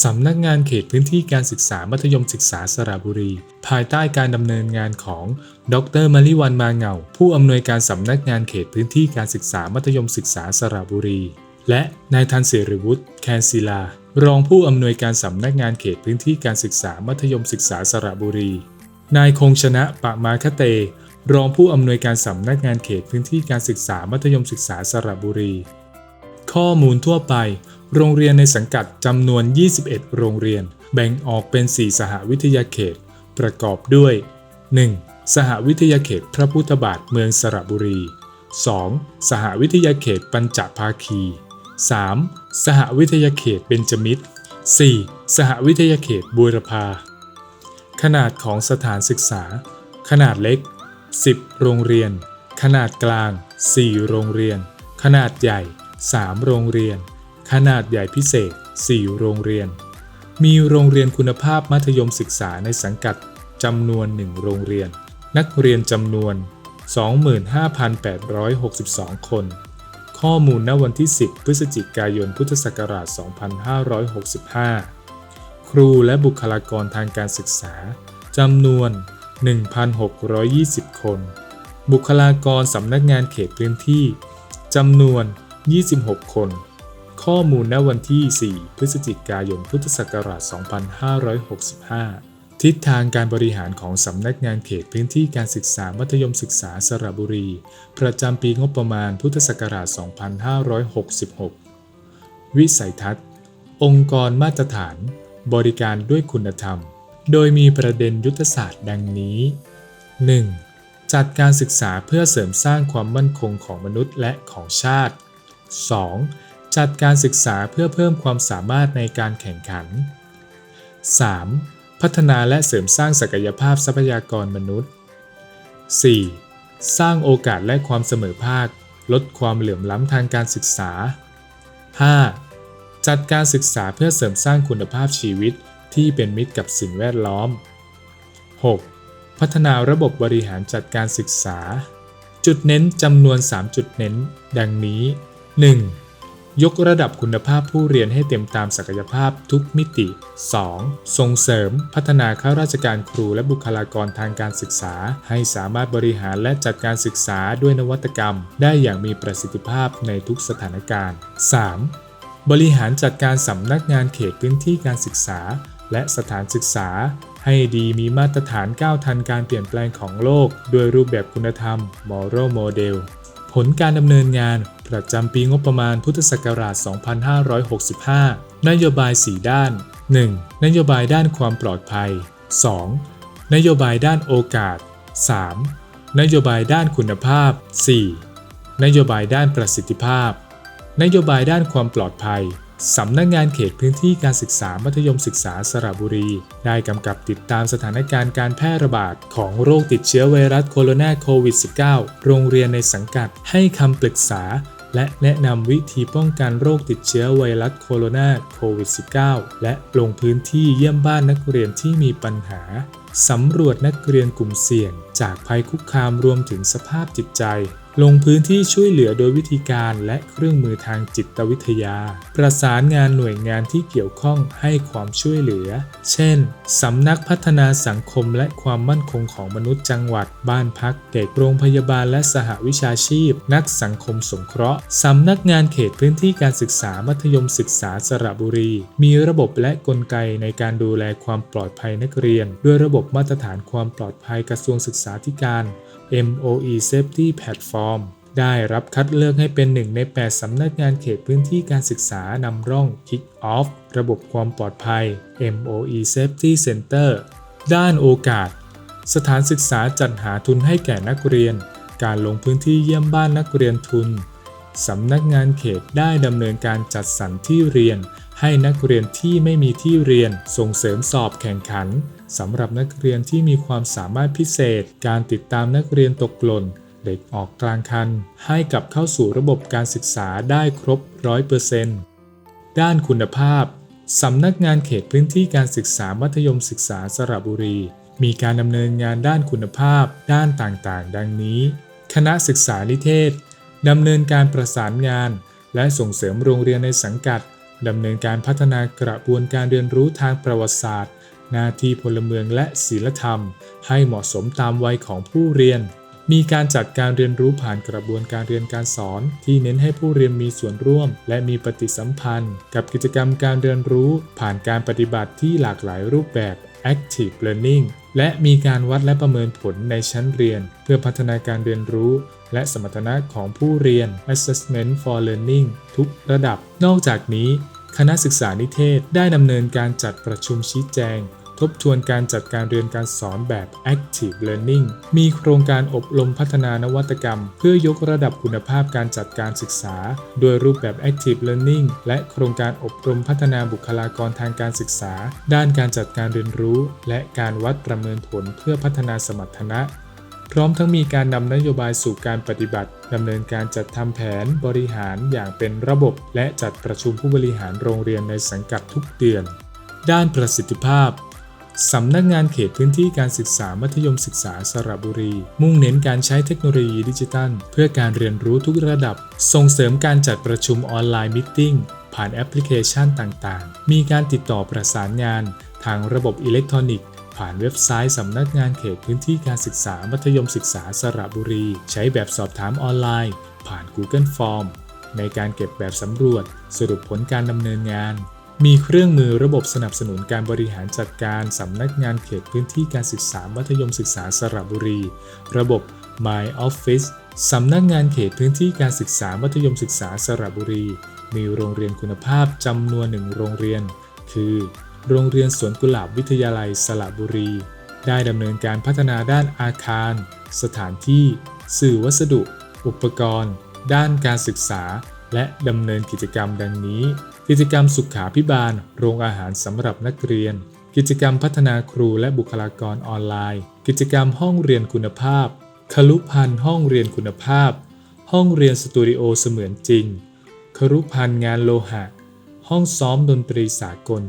สำนักงานเขตพื้นที่การศึกษามัธยมศึกษาสระบุรี ภายใต้การดำเนินงานของ ดรมลิวันมาเงา ผู้อำนวยการสำนักงานเขตพื้นที่การศึกษามัธยมศึกษาสระบุรี และนายทันเสริวุฒิแคนศิลา รองผู้อำนวยการสำนักงานเขตพื้นที่การศึกษามัธยมศึกษาสระบุรี นายคงชนะปะมาคเต รองผู้อำนวยการสำนักงานเขตพื้นที่การศึกษามัธยมศึกษาสระบุรี ข้อมูลทั่วไป โรงเรียนในสังกัดจำนวน 21 โรงเรียน แบ่งออกเป็น 4 สหวิทยาเขต ประกอบด้วย 1. สหวิทยาเขตพระพุทธบาทเมืองสระบุรี 2. สหวิทยาเขตปัญจภาคี 3. สหวิทยาเขตเบญจมิตร 4. สหวิทยาเขตบูรพา ขนาดของสถานศึกษา ขนาดเล็ก 10 โรงเรียน ขนาดกลาง 4 โรงเรียน ขนาดใหญ่ 3 โรงเรียน ขนาดใหญ่พิเศษ 4 โรงเรียน มีโรงเรียนคุณภาพมัธยมศึกษาในสังกัดจำนวน 1 โรงเรียน นักเรียนจำนวน 25,862 คน ข้อมูลณวันที่ 10 พฤศจิกายน พุทธศักราช 2565 ครูและบุคลากรทางการศึกษาจำนวน 1,620 คน บุคลากรสำนักงานเขตพื้นที่จำนวน 26 คน ข้อมูลณวันที่ 4 พฤศจิกายน พุทธศักราช 2565 ทิศทางการบริหารของสำนักงานเขตพื้นที่การศึกษามัธยมศึกษาสระบุรี ประจำปีงบประมาณพุทธศักราช 2566 วิสัยทัศน์ องค์กรมาตรฐาน บริการด้วยคุณธรรม โดยมีประเด็นยุทธศาสตร์ดังนี้ 1. จัดการศึกษาเพื่อเสริมสร้างความมั่นคงของมนุษย์และของชาติ 2. จัดการศึกษาเพื่อเพิ่มความสามารถในการแข่งขัน 3. พัฒนาและเสริมสร้างศักยภาพทรัพยากรมนุษย์ 4. สร้างโอกาสและความเสมอภาค ลดความเหลื่อมล้ำทางการศึกษา 5. จัดการศึกษาเพื่อเสริมสร้างคุณภาพชีวิตที่เป็นมิตรกับสิ่งแวดล้อม 6. พัฒนาระบบบริหารจัดการศึกษา จุดเน้นจำนวน 3 จุดเน้น ดังนี้ 1. ยกระดับคุณภาพผู้เรียนให้เต็มตามศักยภาพทุกมิติ 2. ส่งเสริม พัฒนาข้าราชการครูและบุคลากรทางการศึกษา ให้สามารถบริหารและจัดการศึกษาด้วยนวัตกรรม ได้อย่างมีประสิทธิภาพในทุกสถานการณ์ 3. บริหารจัดการสำนักงานเขตพื้นที่การศึกษา และสถานศึกษา ให้ดีมีมาตรฐานก้าวทันการเปลี่ยนแปลงของโลก ด้วยรูปแบบคุณธรรม Moral Model ผลการดำเนินงาน ประจำปีงบประมาณพุทธศักราช 2565 นโยบาย 4 ด้าน 1. นโยบายด้านความปลอดภัย 2. นโยบายด้านโอกาส 3. นโยบายด้านคุณภาพ 4. นโยบายด้านประสิทธิภาพ นโยบายด้านความปลอดภัยสำนักงานเขตพื้นที่การศึกษามัธยมศึกษาสระบุรี ได้กำกับติดตามสถานการณ์การแพร่ระบาดของโรคติดเชื้อไวรัสโคโรนาโควิด -19 โรงเรียนในสังกัดให้คำปรึกษา และแนะนำวิธีป้องกันโรคติดเชื้อไวรัสโคโรนาโควิด -19 และลงพื้นที่เยี่ยมบ้านนักเรียนที่มีปัญหาสำรวจนักเรียนกลุ่มเสี่ยง จากภัยคุกคามรวมถึงสภาพจิตใจ ลงพื้นที่ช่วยเหลือโดยวิธีการและเครื่องมือทางจิตวิทยา ประสานงานหน่วยงานที่เกี่ยวข้องให้ความช่วยเหลือ เช่น สำนักพัฒนาสังคมและความมั่นคงของมนุษย์จังหวัด บ้านพักเด็ก โรงพยาบาลและสหวิชาชีพ นักสังคมสงเคราะห์ สำนักงานเขตพื้นที่การศึกษามัธยมศึกษาสระบุรี มีระบบและกลไกในการดูแลความปลอดภัยนักเรียน ด้วยระบบมาตรฐานความปลอดภัยกระทรวงศึกษาธิการ MOE Safety Platform ได้รับคัดเลือกให้เป็นหนึ่งใน 8 สำนักงานเขตพื้นที่การศึกษานำร่อง Kick Off ระบบความปลอดภัย MOE Safety Center ด้านโอกาส สถานศึกษาจัดหาทุนให้แก่นักเรียน การลงพื้นที่เยี่ยมบ้านนักเรียนทุน สำนักงานเขตได้ดำเนินการจัดสรรที่เรียน ให้นักเรียนที่ไม่มีที่เรียนส่งเสริมสอบแข่งขัน สำหรับนักเรียนที่มีความสามารถพิเศษ การติดตามนักเรียนตกหล่น เด็กออกกลางคัน ให้กลับเข้าสู่ระบบการศึกษาได้ครบ 100%ด้านคุณภาพ สำนักงานเขตพื้นที่การศึกษามัธยมศึกษาสระบุรี มีการดำเนินงานด้านคุณภาพ ด้านต่างๆ ดังนี้ คณะศึกษานิเทศดำเนินการประสานงาน และส่งเสริมโรงเรียนในสังกัดดำเนินการพัฒนากระบวนการเรียนรู้ทางประวัติศาสตร์ หน้าที่พลเมืองและศีลธรรม ให้เหมาะสมตามวัยของผู้เรียน มีการจัดการเรียนรู้ผ่านกระบวนการเรียนการสอน ที่เน้นให้ผู้เรียนมีส่วนร่วม และมีปฏิสัมพันธ์ กับกิจกรรมการเรียนรู้ ผ่านการปฏิบัติที่หลากหลายรูปแบบ active learning และมีการวัดและประเมินผลในชั้นเรียน เพื่อพัฒนาการเรียนรู้ และสมรรถนะของผู้เรียน assessment for learning ทุกระดับ นอกจากนี้ คณะศึกษานิเทศได้ดำเนินการจัดประชุมชี้แจง ทบทวนการจัดการเรียนการสอนแบบ active learning มีโครงการอบรมพัฒนานวัตกรรม เพื่อยกระดับคุณภาพการจัดการศึกษา โดยรูปแบบ active learning และโครงการอบรมพัฒนาบุคลากรทางการศึกษา ด้านการจัดการเรียนรู้ และการวัดประเมินผลเพื่อพัฒนาสมรรถนะพร้อมทั้งมีการนำนโยบายสู่การปฏิบัติดำเนินการจัดทำแผนบริหารอย่างเป็นระบบ และจัดประชุมผู้บริหารโรงเรียนในสังกัดทุกเดือน ด้านประสิทธิภาพ สำนักงานเขตพื้นที่การศึกษามัธยมศึกษาสระบุรี มุ่งเน้นการใช้เทคโนโลยีดิจิทัล เพื่อการเรียนรู้ทุกระดับ ส่งเสริมการจัดประชุมออนไลน์มิทติ้งผ่านแอปพลิเคชันต่างๆ มีการติดต่อประสานงาน ทางระบบอิเล็กทรอนิกส์ผ่านเว็บไซต์สำนักงานเขตพื้นที่การศึกษามัธยมศึกษาสระบุรี ใช้แบบสอบถามออนไลน์ ผ่าน Google Form ในการเก็บแบบสำรวจ สรุปผลการดำเนินงาน มีเครื่องมือระบบสนับสนุนการบริหารจัดการสำนักงานเขตพื้นที่การศึกษามัธยมศึกษาสระบุรี ระบบ My Office สำนักงานเขตพื้นที่การศึกษามัธยมศึกษาสระบุรี มีโรงเรียนคุณภาพจำนวนหนึ่งโรงเรียน คือ โรงเรียนสวนกุหลาบวิทยาลัยสระบุรี ได้ดำเนินการพัฒนาด้านอาคาร สถานที่ สื่อวัสดุ อุปกรณ์ ด้านการศึกษา และดำเนินกิจกรรมดังนี้ กิจกรรมสุขาพิบาล โรงอาหารสำหรับนักเรียน กิจกรรมพัฒนาครูและบุคลากรออนไลน์ กิจกรรมห้องเรียนคุณภาพคลุพันธ์ห้องเรียนคุณภาพ ห้องเรียนสตูดิโอเสมือนจริงครุพันธ์งานโลหะ ห้องซ้อมดนตรีสากล